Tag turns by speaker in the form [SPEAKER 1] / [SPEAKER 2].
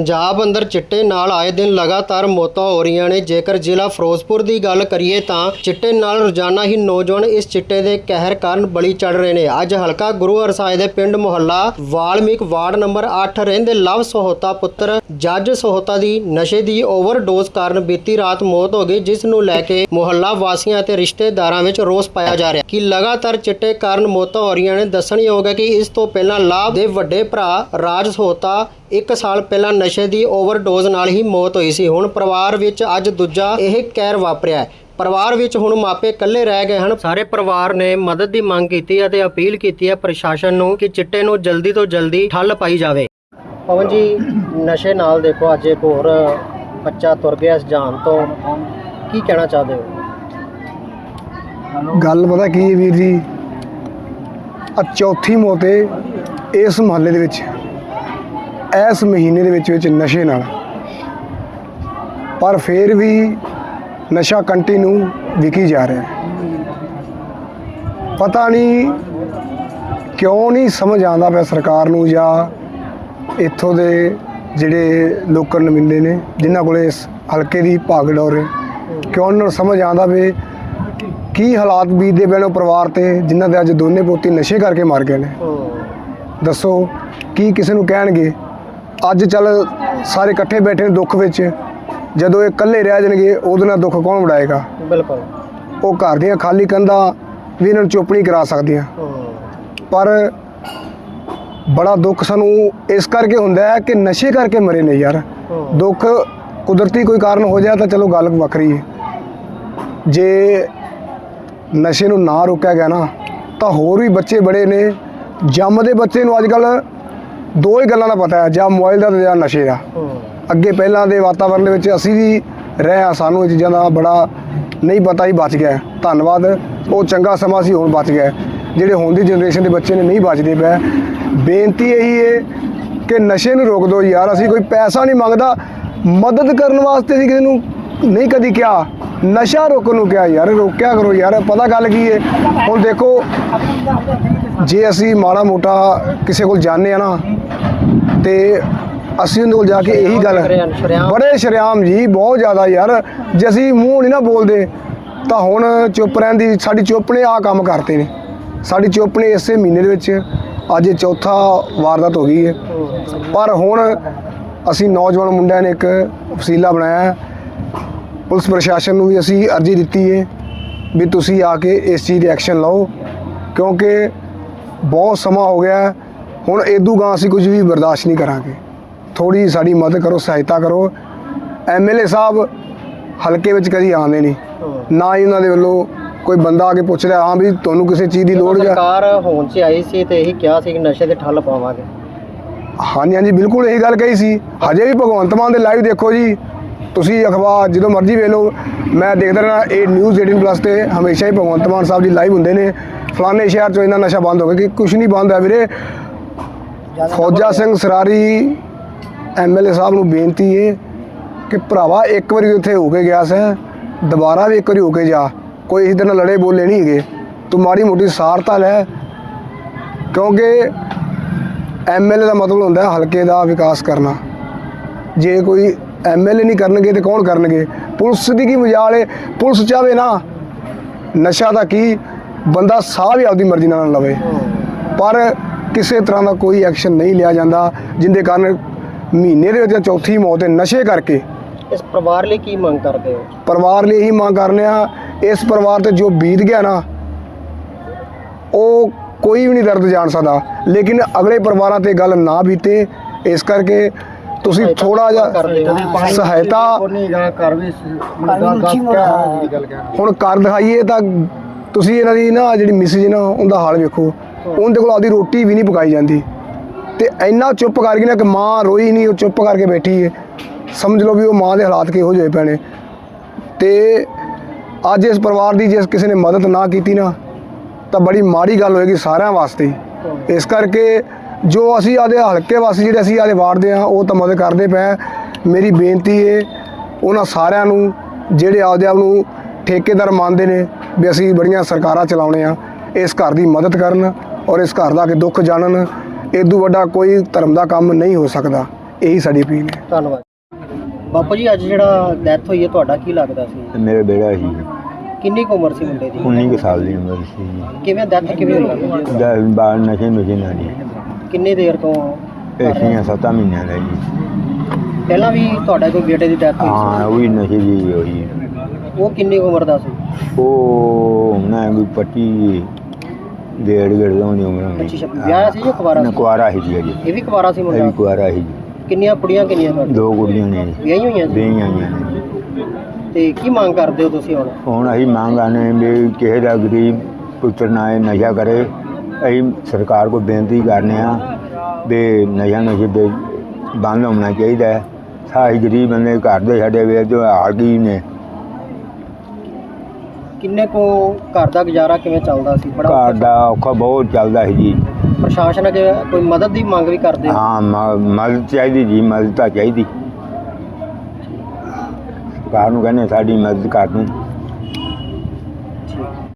[SPEAKER 1] ਪੰਜਾਬ ਅੰਦਰ ਚਿੱਟੇ ਨਾਲ ਆਏ ਦਿਨ ਲਗਾਤਾਰ ਮੌਤਾਂ ਹੋ ਰਹੀਆਂ ਨੇ। ਜੇਕਰ ਜ਼ਿਲ੍ਹਾ ਫਿਰੋਜ਼ਪੁਰ ਦੀ ਗੱਲ ਕਰੀਏ ਤਾਂ ਚਿੱਟੇ ਨਾਲ ਰੋਜ਼ਾਨਾ ਹੀ ਨੌਜਵਾਨ ਇਸ ਚਿੱਟੇ ਦੇ ਕਹਿਰ ਕਾਰਨ ਬਲੀ ਚੜ ਰਹੇ ਨੇ। ਅੱਜ ਹਲਕਾ ਗੁਰੂ ਹਰਸਾਏ ਦੇ ਪਿੰਡ ਮੁਹੱਲਾ ਵਾਲਮੀਕ ਵਾਰਡ ਨੰਬਰ 8 ਰਹਿੰਦੇ ਲਵ ਸਹੋਤਾ ਪੁੱਤਰ ਜੱਜ ਸਹੋਤਾ ਦੀ ਨਸ਼ੇ ਦੀ ਓਵਰਡੋਜ਼ ਕਾਰਨ ਬੀਤੀ ਰਾਤ ਮੌਤ ਹੋ ਗਈ, ਜਿਸ ਨੂੰ ਲੈ ਕੇ ਮੁਹੱਲਾ ਵਾਸੀਆਂ ਅਤੇ ਰਿਸ਼ਤੇਦਾਰਾਂ ਵਿੱਚ ਰੋਸ ਪਾਇਆ ਜਾ ਰਿਹਾ ਕਿ ਲਗਾਤਾਰ ਚਿੱਟੇ ਕਾਰਨ ਮੌਤਾਂ ਹੋ ਰਹੀਆਂ ਨੇ, ਦੱਸਣਯੋਗ ਹੈ ਕਿ ਇਸ ਤੋਂ ਪਹਿਲਾਂ ਲਾਭ ਦੇ ਵੱਡੇ ਭਰਾ ਰਾਜ ਸਹੋਤਾ ਇੱਕ ਸਾਲ ਪਹਿਲਾਂ ਨਸ਼ੇ ਦੀ ਓਵਰਡੋਜ਼ ਨਾਲ ਹੀ ਮੌਤ ਹੋਈ ਸੀ। ਹੁਣ ਪਰਿਵਾਰ ਵਿੱਚ ਅੱਜ ਦੂਜਾ ਇਹ ਕਹਿਰ ਵਾਪਰਿਆ ਹੈ। ਪਰਿਵਾਰ ਵਿੱਚ ਹੁਣ ਮਾਪੇ ਇਕੱਲੇ ਰਹਿ ਗਏ ਹਨ। ਸਾਰੇ ਪਰਿਵਾਰ ਨੇ ਮਦਦ ਦੀ ਮੰਗ ਕੀਤੀ ਹੈ ਅਤੇ ਅਪੀਲ ਕੀਤੀ ਹੈ ਪ੍ਰਸ਼ਾਸਨ ਨੂੰ ਕਿ ਚਿੱਟੇ ਨੂੰ ਜਲਦੀ ਤੋਂ ਜਲਦੀ ਠੱਲ ਪਾਈ ਜਾਵੇ। ਪਵਨ ਜੀ, ਨਸ਼ੇ ਨਾਲ ਦੇਖੋ ਅੱਜ ਇੱਕ ਹੋਰ ਬੱਚਾ ਤੁਰ ਗਿਆ ਇਸ ਜਾਨ ਤੋਂ। ਕੀ ਕਹਿਣਾ ਚਾਹਦੇ ਹੋ?
[SPEAKER 2] ਗੱਲ ਪਤਾ ਕੀ ਹੈ ਵੀਰ ਜੀ? ਆ ਚੌਥੀ ਮੌਤ ਇਸ ਮਹੱਲੇ ਦੇ ਵਿੱਚ। ਇਸ ਮਹੀਨੇ ਦੇ ਵਿੱਚ ਵਿੱਚ ਨਸ਼ੇ ਨਾਲ। ਪਰ ਫਿਰ ਵੀ ਨਸ਼ਾ ਕੰਟੀਨਿਊ ਵਿਕੀ ਜਾ ਰਿਹਾ ਪਤਾ ਨਹੀਂ ਕਿਉਂ ਨਹੀਂ ਸਮਝ ਆਉਂਦਾ ਪਿਆ ਸਰਕਾਰ ਨੂੰ ਜਾਂ ਇੱਥੋਂ ਦੇ ਜਿਹੜੇ ਲੋਕਲ ਨੁਮਾਇੰਦੇ ਨੇ ਜਿਨ੍ਹਾਂ ਕੋਲੇ ਇਸ ਹਲਕੇ ਦੀ ਭਾਗਡੋਰ ਹੈ। ਕਿਉਂ ਉਹਨਾਂ ਨੂੰ ਸਮਝ ਆਉਂਦਾ ਵੀ ਕੀ ਹਾਲਾਤ ਬੀਤਦੇ ਪਏ ਨੇ ਪਰਿਵਾਰ ਤੇ ਜਿਨ੍ਹਾਂ ਦੇ ਅੱਜ ਦੋਨੇ ਪੋਤੀ ਨਸ਼ੇ ਕਰਕੇ ਮਰ ਗਏ ਨੇ। ਦੱਸੋ ਕੀ ਕਿਸੇ ਨੂੰ ਕਹਿਣਗੇ? ਅੱਜ ਚੱਲ ਸਾਰੇ ਇਕੱਠੇ ਬੈਠੇ ਨੇ ਦੁੱਖ ਵਿੱਚ ਜਦੋਂ ਇਹ ਇਕੱਲੇ ਰਹਿ ਜਾਣਗੇ ਉਹਦੇ ਨਾਲ ਦੁੱਖ ਕੌਣ ਵਡਾਏਗਾ
[SPEAKER 1] ਬਿਲਕੁਲ।
[SPEAKER 2] ਉਹ ਘਰ ਦੀਆਂ ਖਾਲੀ ਕੰਧਾਂ ਵੀ ਇਹਨਾਂ ਨੂੰ ਚੁੱਪ ਨਹੀਂ ਕਰਾ ਸਕਦੀਆਂ। ਪਰ ਬੜਾ ਦੁੱਖ ਸਾਨੂੰ ਇਸ ਕਰਕੇ ਹੁੰਦਾ ਹੈ ਕਿ ਨਸ਼ੇ ਕਰਕੇ ਮਰੇ ਨੇ ਯਾਰ। ਦੁੱਖ ਕੁਦਰਤੀ ਕੋਈ ਕਾਰਨ ਹੋ ਜਾਏ ਤਾਂ ਚਲੋ ਗੱਲ ਵੱਖਰੀ ਹੈ। ਜੇ ਨਸ਼ੇ ਨੂੰ ਨਾ ਰੋਕਿਆ ਗਿਆ ਨਾ ਤਾਂ ਹੋਰ ਵੀ ਬੱਚੇ ਬੜੇ ਨੇ। ਜੰਮਦੇ ਬੱਚੇ ਨੂੰ ਅੱਜ ਕੱਲ ਦੋ ਹੀ ਗੱਲਾਂ ਦਾ ਪਤਾ ਹੈ ਜਾਂ ਮੋਬਾਈਲ ਦਾ ਤੇ ਜਾਂ ਨਸ਼ੇ ਦਾ। ਅੱਗੇ ਪਹਿਲਾਂ ਦੇ ਵਾਤਾਵਰਣ ਦੇ ਵਿੱਚ ਅਸੀਂ ਵੀ ਰਹੇ ਆ ਸਾਨੂੰ ਇਹ ਚੀਜ਼ਾਂ ਦਾ ਬੜਾ ਨਹੀਂ ਪਤਾ ਹੀ ਬਚ ਗਿਆ ਧੰਨਵਾਦ ਉਹ ਚੰਗਾ ਸਮਾਂ ਸੀ ਹੁਣ ਬਚ ਗਿਆ ਜਿਹੜੇ ਹੁਣ ਦੀ ਜਨਰੇਸ਼ਨ ਦੇ ਬੱਚੇ ਨੇ ਨਹੀਂ ਬਚਦੇ ਪਏ ਬੇਨਤੀ ਇਹੀ ਹੈ ਕਿ ਨਸ਼ੇ ਨੂੰ ਰੋਕ ਦਿਓ ਯਾਰ ਅਸੀਂ ਕੋਈ ਪੈਸਾ ਨਹੀਂ ਮੰਗਦਾ। ਮਦਦ ਕਰਨ ਵਾਸਤੇ ਅਸੀਂ ਕਿਸੇ ਨੂੰ ਨਹੀਂ ਕਦੀ ਕਿਹਾ। ਨਸ਼ਾ ਰੋਕਣ ਨੂੰ ਕਿਹਾ ਯਾਰ ਰੋਕਿਆ ਕਰੋ ਯਾਰ ਪਤਾ ਗੱਲ ਕੀ ਹੈ ਹੁਣ ਦੇਖੋ ਜੇ ਅਸੀਂ ਮਾੜਾ ਮੋਟਾ ਕਿਸੇ ਕੋਲ ਜਾਂਦੇ ਆ ਨਾ ਤੇ ਅਸੀਂ ਉਹਦੇ ਕੋਲ ਜਾ ਕੇ ਇਹੀ ਗੱਲ। ਬੜੇ ਸ਼ਰਿਆਮ ਜੀ ਬਹੁਤ ਜ਼ਿਆਦਾ ਯਾਰ ਜੇ ਅਸੀਂ ਮੂੰਹ ਨਹੀਂ ਨਾ ਬੋਲਦੇ ਤਾਂ ਹੁਣ ਚੁੱਪ ਰਹਿਣ ਦੀ ਸਾਡੀ ਚੁੱਪ ਨੇ ਆ ਕੰਮ ਕਰਤੇ ਨੇ ਸਾਡੀ ਚੁੱਪ ਨੇ ਇਸੇ ਮਹੀਨੇ ਦੇ ਵਿੱਚ ਅੱਜ ਚੌਥਾ ਵਾਰਦਾਤ ਹੋ ਗਈ ਹੈ ਪਰ ਹੁਣ ਅਸੀਂ ਨੌਜਵਾਨ ਮੁੰਡਿਆਂ ਨੇ ਇੱਕ ਵਸੀਲਾ ਬਣਾਇਆ। ਪੁਲਿਸ ਪ੍ਰਸ਼ਾਸਨ ਨੂੰ ਵੀ ਅਸੀਂ ਅਰਜ਼ੀ ਦਿੱਤੀ ਹੈ ਵੀ ਤੁਸੀਂ ਆ ਕੇ ਇਸ ਚੀਜ਼ ਦੇ ਐਕਸ਼ਨ ਲਓ ਕਿਉਂਕਿ ਬਹੁਤ ਸਮਾਂ ਹੋ ਗਿਆ ਹੈ। ਹੁਣ ਇਦੂ ਗਾਂ ਅਸੀਂ ਕੁਝ ਵੀ ਬਰਦਾਸ਼ਤ ਨਹੀਂ ਕਰਾਂਗੇ। ਥੋੜੀ ਸਾਡੀ ਮਦਦ ਕਰੋ ਸਹਾਇਤਾ ਕਰੋ। ਐਮਐਲਏ ਸਾਹਿਬ ਹਲਕੇ ਵਿੱਚ ਕਦੀ ਆਉਂਦੇ ਨਹੀਂ। ਨਾ ਹੀ ਉਹਨਾਂ ਦੇ ਵੱਲੋਂ ਕੋਈ ਬੰਦਾ ਆ ਕੇ ਪੁੱਛਦਾ ਹਾਂ ਵੀ ਤੁਹਾਨੂੰ ਕਿਸੇ ਚੀਜ਼ ਦੀ ਲੋੜ ਜਾਂ
[SPEAKER 1] ਸਰਕਾਰ ਹੋਂਦ 'ਚ ਆਈ ਸੀ ਤੇ ਇਹੀ ਕਿਹਾ ਸੀ ਕਿ ਨਸ਼ੇ ਤੇ ਠੱਲ ਪਾਵਾਂਗੇ।
[SPEAKER 2] ਹਾਂਜੀ ਹਾਂਜੀ ਬਿਲਕੁਲ ਇਹੀ ਗੱਲ ਕਹੀ ਸੀ। ਹਜੇ ਵੀ ਭਗਵੰਤ ਮਾਨ ਦੇ ਲਾਈਵ ਦੇਖੋ ਜੀ। ਤੁਸੀਂ ਅਖਬਾਰ ਜਦੋਂ ਮਰਜ਼ੀ ਵੇਖ ਲਓ ਮੈਂ ਦੇਖਦਾ ਰਹਿਣਾ ਇਹ ਨਿਊਜ਼ 18 ਪਲੱਸ ਤੇ ਹਮੇਸ਼ਾ ਹੀ ਭਗਵੰਤ ਮਾਨ ਸਾਹਿਬ ਜੀ ਲਾਈਵ ਹੁੰਦੇ ਨੇ। ਫਲਾਣੇ ਸ਼ਹਿਰ ਚੋਂ ਇੰਨਾ ਨਸ਼ਾ ਬੰਦ ਹੋ ਗਿਆ ਕਿ ਕੁਝ ਨਹੀਂ ਬੰਦ ਹੋਇਆ ਵੀਰੇ। ਫੌਜਾ ਸਿੰਘ ਸਰਾਰੀ ਐਮਐਲਏ ਸਾਹਿਬ ਨੂੰ ਬੇਨਤੀ ਹੈ ਕਿ ਭਰਾਵਾ ਇੱਕ ਵਾਰੀ ਉੱਥੇ ਹੋ ਕੇ ਗਿਆ ਸੈਂ ਦੁਬਾਰਾ ਵੀ ਇੱਕ ਵਾਰੀ ਹੋ ਕੇ ਜਾ। ਕੋਈ ਇਹਦੇ ਨਾਲ ਲੜੇ ਬੋਲੇ ਨਹੀਂ ਹੈਗੇ। ਤੂੰ ਮਾੜੀ ਮੋਟੀ ਸਾਰਤਾ ਲੈ। ਕਿਉਂਕਿ ਐਮਐਲਏ ਦਾ ਮਤਲਬ ਹੁੰਦਾ ਹੈ ਹਲਕੇ ਦਾ ਵਿਕਾਸ ਕਰਨਾ। ਜੇ ਕੋਈ ਐਮਐਲਏ ਨਹੀਂ ਕਰਨਗੇ ਤੇ ਕੌਣ ਕਰਨਗੇ? ਪੁਲਿਸ ਦੀ ਕੀ ਮਜਾਲ ਹੈ ਪੁਲਿਸ ਚਾਵੇ ਨਾ ਨਸ਼ਾ ਦਾ ਕੀ ਬੰਦਾ ਸਾਹ ਵੀ ਆਪਦੀ ਮਰਜ਼ੀ ਨਾਲ ਲਵੇ। ਪਰ ਕਿਸੇ ਤਰ੍ਹਾਂ ਦਾ ਕੋਈ ਐਕਸ਼ਨ ਨਹੀਂ ਲਿਆ ਜਾਂਦਾ ਜਿੰਦੇ ਕਾਰਨ ਮਹੀਨੇ ਦੇ ਵਿੱਚ ਚੌਥੀ ਮੌਤ ਹੈ ਨਸ਼ੇ ਕਰਕੇ
[SPEAKER 1] ਇਸ ਪਰਿਵਾਰ ਲਈ ਕੀ ਮੰਗ ਕਰਦੇ ਹੋ?
[SPEAKER 2] ਪਰਿਵਾਰ ਲਈ ਇਹੀ ਮੰਗ ਕਰਨੇ ਆ ਇਸ ਪਰਿਵਾਰ ਤੇ ਜੋ ਬੀਤ ਗਿਆ ਨਾ ਉਹ ਕੋਈ ਵੀ ਨਹੀਂ ਦਰਦ ਜਾਣ ਸਕਦਾ। ਲੇਕਿਨ ਅਗਲੇ ਪਰਿਵਾਰਾਂ ਤੇ ਗੱਲ ਨਾ ਬੀਤੇ ਇਸ ਕਰਕੇ ਤੁਸੀਂ ਥੋੜਾ ਜਿਹਾ। ਸਹਾਇਤਾ
[SPEAKER 1] ਕਰ ਵੀ
[SPEAKER 2] ਹੁਣ ਕਰ ਦਿਖਾਈਏ ਤਾਂ ਤੁਸੀਂ ਇਹਨਾਂ ਦੀ ਨਾ ਜਿਹੜੀ ਮਿਸਿਜ ਨਾ ਉਹਦਾ ਹਾਲ ਵੇਖੋ। ਉਹਦੇ ਕੋਲ ਆਦੀ ਰੋਟੀ ਵੀ ਨਹੀਂ ਪਕਾਈ ਜਾਂਦੀ। ਤੇ ਇੰਨਾ ਚੁੱਪ ਕਰ ਗਈ ਨਾ ਕਿ ਮਾਂ ਰੋਈ ਨਹੀਂ ਉਹ ਚੁੱਪ ਕਰਕੇ ਬੈਠੀ ਹੈ ਸਮਝ ਲਓ ਵੀ ਉਹ ਮਾਂ ਦੇ ਹਾਲਾਤ ਕਿਹੋ ਜਿਹੇ ਪੈਣੇ ਤੇ ਅੱਜ ਇਸ ਪਰਿਵਾਰ ਦੀ ਜੇ ਕਿਸੇ ਨੇ ਮਦਦ ਨਾ ਕੀਤੀ ਨਾ ਤਾਂ ਬੜੀ ਮਾੜੀ ਗੱਲ ਹੋਏਗੀ ਸਾਰਿਆਂ ਵਾਸਤੇ। ਇਸ ਕਰਕੇ ਜੋ ਅਸੀਂ ਆਦੇ ਹਲਕੇ ਵਾਸੀ ਜਿਹੜੇ ਅਸੀਂ ਆਦੇ ਵਾਰਡ ਆ ਉਹ ਤਾਂ ਮਦਦ ਕਰਦੇ ਪਏ ਹਾਂ। ਮੇਰੀ ਬੇਨਤੀ ਹੈ ਉਹਨਾਂ ਸਾਰਿਆਂ ਨੂੰ ਜਿਹੜੇ ਆਪਦੇ ਆਪ ਨੂੰ ਠੇਕੇਦਾਰ ਮੰਨਦੇ ਨੇ ਵੀ ਅਸੀਂ ਬੜੀਆਂ ਸਰਕਾਰਾਂ ਚਲਾਉਣੇ ਆ ਇਸ ਘਰ ਦੀ ਮਦਦ ਕਰਨ ਔਰ ਇਸ ਘਰ ਦਾ ਕਿ ਦੁੱਖ ਜਾਣਨ ਇਦੋਂ ਵੱਡਾ ਕੋਈ ਧਰਮ ਦਾ ਕੰਮ ਨਹੀਂ ਹੋ ਸਕਦਾ। ਇਹੀ ਸਾਡੀ ਅਪੀਲ ਹੈ
[SPEAKER 1] ਧੰਨਵਾਦ। ਬਾਪੂ ਜੀ ਅੱਜ ਜਿਹੜਾ ਡੈਥ ਹੋਈ ਹੈ ਤੁਹਾਡਾ ਕੀ ਲੱਗਦਾ ਸੀ?
[SPEAKER 3] ਮੇਰੇ ਬੇੜਾ ਸੀ।
[SPEAKER 1] ਕਿੰਨੀ ਕੁ ਉਮਰ ਸੀ ਮੁੰਡੇ ਦੀ?
[SPEAKER 3] 19 ਕੁ ਸਾਲ ਦੀ ਉਮਰ ਸੀ।
[SPEAKER 1] ਕਿਵੇਂ ਡੈਥ ਕਿਵੇਂ ਹੋਈ?
[SPEAKER 3] ਬਾਰ ਨਸ਼ੇ ਨੁਸ਼ੇ ਨਾਲ
[SPEAKER 1] ਕਿੰਨੇ ਦੇਰ ਤੋਂ
[SPEAKER 3] ਇਹ ਛੀਆਂ ਸੱਤਾਂ ਮਹੀਨਿਆਂ ਦਾ ਜੀ
[SPEAKER 1] ਪਹਿਲਾਂ ਵੀ ਤੁਹਾਡਾ ਕੋਈ ਬੇਟੇ ਦੀ ਡੈਥ ਹੋਈ
[SPEAKER 3] ਹਾਂ ਉਹ ਵੀ ਨਸ਼ੇ ਦੀ ਹੋਈ
[SPEAKER 1] ਸੀ ਉਹ ਕਿੰਨੀ ਕੁ ਉਮਰ ਦਾ ਸੀ?
[SPEAKER 3] ਉਹ ਨਾ ਕੋਈ ਪੱਟੀ ਡੇਢ ਗੜ ਦੀ ਉਮਰ
[SPEAKER 1] ਪੱਚੀ ਛੱਬੀ ਵਿਆਹਿਆ ਸੀ ਜਾਂ ਕੁਵਾਰਾ
[SPEAKER 3] ਨਾ
[SPEAKER 1] ਸੀ?
[SPEAKER 3] ਕੁਆਰਾ ਸੀ ਜੀ ਅਜੇ।
[SPEAKER 1] ਇਹ ਵੀ ਕੁਵਾਰਾ ਸੀ
[SPEAKER 3] ਇਹ
[SPEAKER 1] ਮੁੰਡਾ
[SPEAKER 3] ਵੀ ਕੁਆਰਾ ਸੀ ਜੀ।
[SPEAKER 1] ਕਿੰਨੀਆਂ ਕੁੜੀਆਂ ਕਿੰਨੀਆਂ ਤੁਹਾਡੀਆਂ
[SPEAKER 3] ਦੋ ਕੁੜੀਆਂ ਨੇ
[SPEAKER 1] ਵਿਆਹੀਆਂ ਹੋਈਆਂ ਸੀ?
[SPEAKER 3] ਵਿਆਹੀਆਂ ਆਈਆਂ ਨੇ ਜੀ।
[SPEAKER 1] ਤੇ ਕੀ ਮੰਗ ਕਰਦੇ ਹੋ ਤੁਸੀਂ ਹੁਣ?
[SPEAKER 3] ਹੁਣ ਅਸੀਂ ਮੰਗ ਆਨੇ ਵੀ ਕਿਸੇ ਦਾ ਗਰੀਬ ਪੁੱਤਰ ਨਾ ਇਹ ਨਸ਼ਾ ਕਰੇ। ਅਸੀਂ ਸਰਕਾਰ ਕੋਲ ਬੇਨਤੀ ਕਰਨੇ ਆ ਵੀ ਨਸ਼ਾ ਨਸ਼ੇ ਦੇ ਬੰਦ ਹੋਣਾ ਚਾਹੀਦਾ ਹੈ। ਸਾਹੀ ਗਰੀਬ ਬੰਦੇ ਘਰ ਦੇ ਸਾਡੇ ਵੇ ਜੋ ਆ ਗਈ ਨੇ।
[SPEAKER 1] ਕਿੰਨੇ ਕੋ ਘਰ ਦਾ ਗੁਜ਼ਾਰਾ ਕਿਵੇਂ ਚੱਲਦਾ ਸੀ? ਬੜਾ
[SPEAKER 3] ਘਰ ਦਾ ਔਖਾ ਬਹੁਤ ਚੱਲਦਾ ਹੈ ਜੀ।
[SPEAKER 1] ਪ੍ਰਸ਼ਾਸਨ ਅੱਗੇ ਕੋਈ ਮਦਦ ਦੀ ਮੰਗ ਵੀ ਕਰਦੇ ਹੋ?
[SPEAKER 3] ਹਾਂ ਮ- ਮਦਦ ਚਾਹੀਦੀ ਜੀ ਮਦਦ ਤਾਂ ਚਾਹੀਦੀ। ਸਰਕਾਰ ਨੂੰ ਕਹਿੰਦੇ ਸਾਡੀ ਮਦਦ ਕਰ ਦੂੰ।